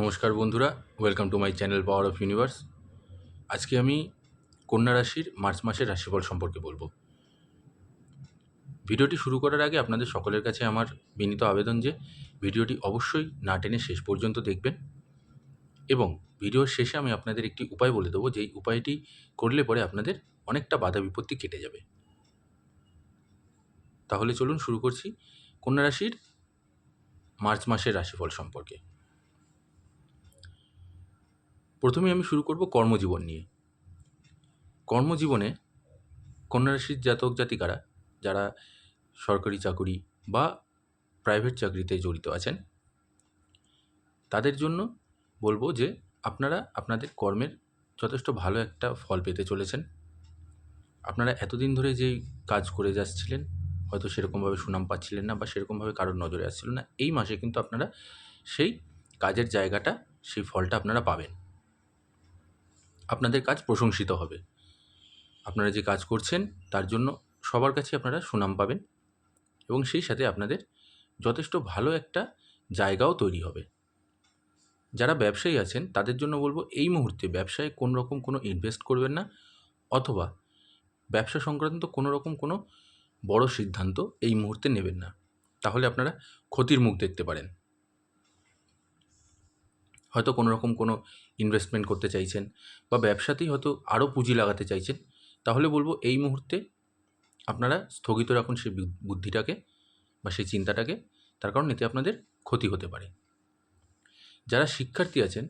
নমস্কার বন্ধুরা welcome to my channel power of universe আজকে আমি কন্যা রাশির মার্চ মাসের রাশিফল সম্পর্কে বলব। ভিডিওটি শুরু করার আগে আপনাদের সকলের কাছে আমার বিনীত আবেদন যে, ভিডিওটি অবশ্যই না টেনে শেষ পর্যন্ত দেখবেন। এবং ভিডিওর শেষে আমি আপনাদের একটি উপায় বলে দেবো, যেই উপায়টি করলে পরে আপনাদের অনেকটা বাধা বিপত্তি কেটে যাবে। তাহলে চলুন শুরু করছি কন্যা রাশির মার্চ মাসের রাশিফল সম্পর্কে। প্রথমে আমি শুরু করব কর্মজীবন নিয়ে। কর্মজীবনে কন্যা রাশির জাতক জাতিকারা যারা সরকারি চাকুরি বা প্রাইভেট চাকরিতে জড়িত আছেন, তাদের জন্য বলব যে আপনারা আপনাদের কর্মের যথেষ্ট ভালো একটা ফল পেতে চলেছেন। আপনারা এতদিন ধরে যেই কাজ করে যাচ্ছিলেন, হয়তো সেরকমভাবে সুনাম পাচ্ছিলেন না বা সেরকমভাবে কারোর নজরে আসছিল না, এই মাসে কিন্তু আপনারা সেই কাজের জায়গাটা, সেই ফলটা আপনারা পাবেন। আপনাদের কাজ প্রশংসিত হবে। আপনারা যে কাজ করছেন, তার জন্য সবার কাছে আপনারা সুনাম পাবেন এবং সেই সাথে আপনাদের যথেষ্ট ভালো একটা জায়গাও তৈরি হবে। যারা ব্যবসায়ী আছেন, তাদের জন্য বলব এই মুহূর্তে ব্যবসায় কোন রকম কোনো ইনভেস্ট করবেন না অথবা ব্যবসা সংক্রান্ত কোনো রকম কোনো বড় সিদ্ধান্ত এই মুহূর্তে নেবেন না। তাহলে আপনারা ক্ষতির মুখ দেখতে পারেন। হয়তো কোনো রকম কোনো ইনভেস্টমেন্ট করতে চাইছেন বা ব্যবসাতেই হয়তো আরও পুঁজি লাগাতে চাইছেন, তাহলে বলব এই মুহূর্তে আপনারা স্থগিত রাখুন সেই বুদ্ধিটাকে বা সেই চিন্তাটাকে, তার কারণ এতে আপনাদের ক্ষতি হতে পারে। যারা শিক্ষার্থী আছেন,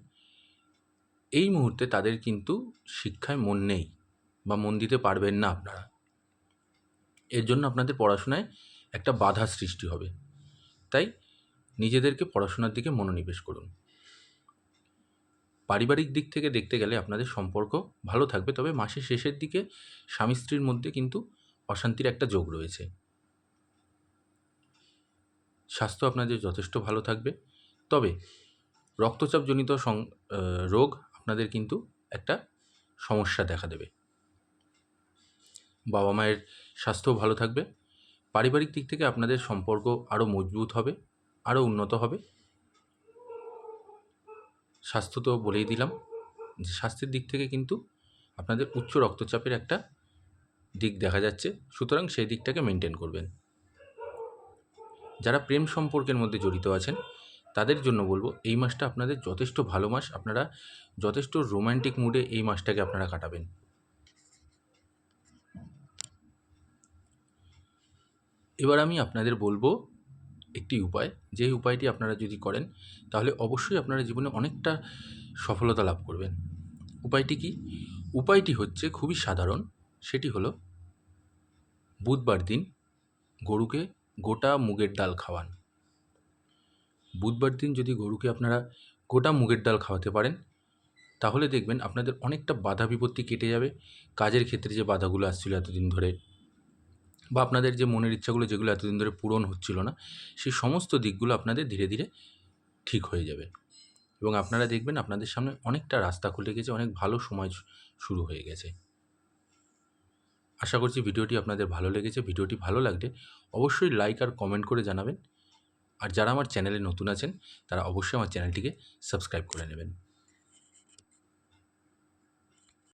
এই মুহূর্তে তাদের কিন্তু শিক্ষায় মন নেই বা মন দিতে পারবেন না আপনারা। এর জন্য আপনাদের পড়াশোনায় একটা বাধা সৃষ্টি হবে। তাই নিজেদেরকে পড়াশোনার দিকে মনোনিবেশ করুন। পারিবারিক দিক থেকে দেখতে গেলে আপনাদের সম্পর্ক ভালো থাকবে, তবে মাসের শেষের দিকে স্বামী স্ত্রীর মধ্যে কিন্তু অশান্তির একটা যোগ রয়েছে। স্বাস্থ্য আপনাদের যথেষ্ট ভালো থাকবে, তবে রক্তচাপজনিত সং- রোগ আপনাদের কিন্তু একটা সমস্যা দেখা দেবে। বাবা মায়ের স্বাস্থ্যও ভালো থাকবে, পারিবারিক দিক থেকে আপনাদের সম্পর্ক আরও মজবুত হবে, আরও উন্নত হবে। স্বাস্থ্য তো বলেই দিলাম যে স্বাস্থ্যের দিক থেকে কিন্তু আপনাদের উচ্চ রক্তচাপের একটা দিক দেখা যাচ্ছে। সুতরাং সেই দিকটাকে মেনটেন করবেন। যারা প্রেম সম্পর্কের মধ্যে জড়িত আছেন, তাদের জন্য বলব এই মাসটা আপনাদের যথেষ্ট ভালো মাস। আপনারা যথেষ্ট রোম্যান্টিক মুডে এই মাসটাকে আপনারা কাটাবেন। এবার আমি আপনাদের বলব একটি উপায়। যেই উপায়টি আপনারা যদি করেন, তাহলে অবশ্যই আপনারা জীবনে অনেকটা সফলতা লাভ করবেন। উপায়টি কি? উপায়টি হচ্ছে খুবই সাধারণ। সেটি হলো, বুধবার দিন গরুকে গোটা মুগের ডাল খাওয়ান। বুধবার দিন যদি গরুকে আপনারা গোটা মুগের ডাল খাওয়াতে পারেন, তাহলে দেখবেন আপনাদের অনেকটা বাধা বিপত্তি কেটে যাবে। কাজের ক্ষেত্রে যে বাধাগুলো আসছিল এতদিন ধরে বা আপনাদের যে মনের ইচ্ছাগুলো যেগুলো এতদিন ধরে পূরণ হচ্ছিল না, সেই সমস্ত দিকগুলো আপনাদের ধীরে ধীরে ঠিক হয়ে যাবে। এবং আপনারা দেখবেন আপনাদের সামনে অনেকটা রাস্তা খুলে গেছে, অনেক ভালো সময় শুরু হয়ে গেছে। আশা করছি ভিডিওটি আপনাদের ভালো লেগেছে। ভিডিওটি ভালো লাগলে অবশ্যই লাইক আর কমেন্ট করে জানাবেন। আর যারা আমার চ্যানেলে নতুন আছেন, তারা অবশ্যই আমার চ্যানেলটিকে সাবস্ক্রাইব করে নেবেন।